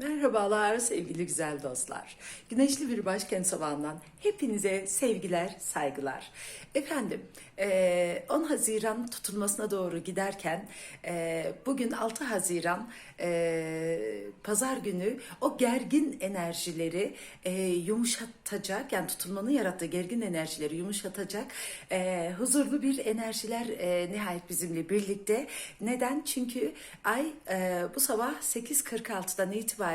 Merhabalar sevgili güzel dostlar. Güneşli bir başkent sabahından hepinize sevgiler, saygılar. Efendim, eee, 10 Haziran tutulmasına doğru giderken eee, bugün 6 Haziran eee, Pazar günü o gergin enerjileri yumuşatacak, yani tutulmanın yarattığı gergin enerjileri yumuşatacak huzurlu bir enerjiler nihayet bizimle birlikte. Neden? Çünkü ay bu sabah 8.46'dan itibaren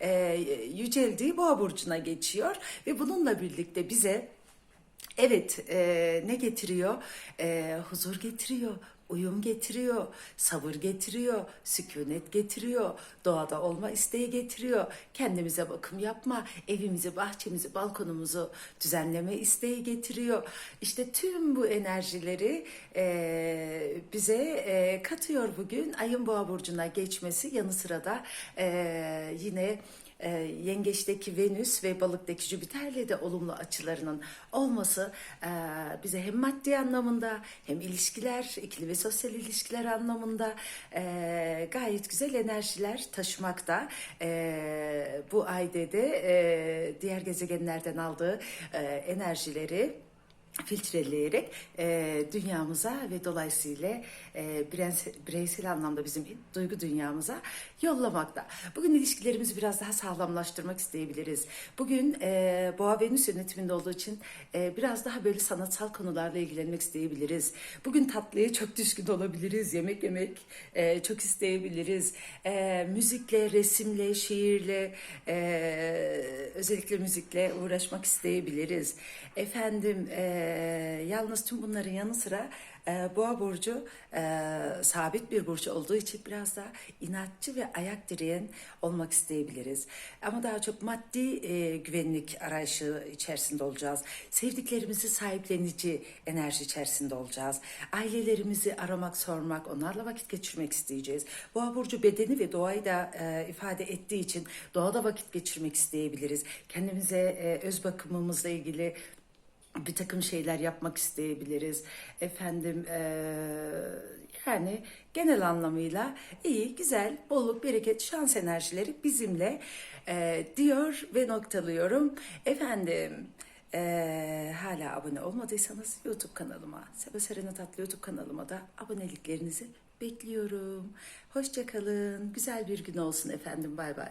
eee yüceldiği boğa burcuna geçiyor ve bununla birlikte bize Evet, e, ne getiriyor? E, huzur getiriyor, uyum getiriyor, sabır getiriyor, sükunet getiriyor, doğada olma isteği getiriyor, kendimize bakım yapma, evimizi, bahçemizi, balkonumuzu düzenleme isteği getiriyor. İşte tüm bu enerjileri e, bize e, katıyor bugün. Ayın boğa burcuna geçmesi yanı sıra da e, yine e, yengeçteki Venüs ve balıktaki Jüpiter'le de olumlu açılarının olması e, bize hem maddi anlamında hem ilişkiler, ikili ve sosyal ilişkiler anlamında e, gayet güzel enerjiler taşımakta. E, bu ayda de e, diğer gezegenlerden aldığı e, enerjileri filtreleyerek e, dünyamıza ve dolayısıyla e, bireysel, anlamda bizim duygu dünyamıza yollamakta. Bugün ilişkilerimizi biraz daha sağlamlaştırmak isteyebiliriz. Bugün e, Boğa Venüs yönetiminde olduğu için e, biraz daha böyle sanatsal konularla ilgilenmek isteyebiliriz. Bugün tatlıya çok düşkün olabiliriz. Yemek yemek e, çok isteyebiliriz. E, müzikle, resimle, şiirle, e, özellikle müzikle uğraşmak isteyebiliriz. Efendim, e, yalnız tüm bunların yanı sıra e, Boğa burcu e, sabit bir burç olduğu için biraz daha inatçı ve ayak direyen olmak isteyebiliriz. Ama daha çok maddi e, güvenlik arayışı içerisinde olacağız. Sevdiklerimizi sahiplenici enerji içerisinde olacağız. Ailelerimizi aramak, sormak, onlarla vakit geçirmek isteyeceğiz. Boğa burcu bedeni ve doğayı da e, ifade ettiği için doğada vakit geçirmek isteyebiliriz. Kendimize e, öz bakımımızla ilgili bir takım şeyler yapmak isteyebiliriz. Efendim eee, yani genel anlamıyla iyi, güzel, bolluk, bereket, şans enerjileri bizimle eee, diyor ve noktalıyorum. Efendim eee, hala abone olmadıysanız YouTube kanalıma, Seba Serena Tatlı YouTube kanalıma da aboneliklerinizi bekliyorum. Hoşçakalın, güzel bir gün olsun efendim, bay bay.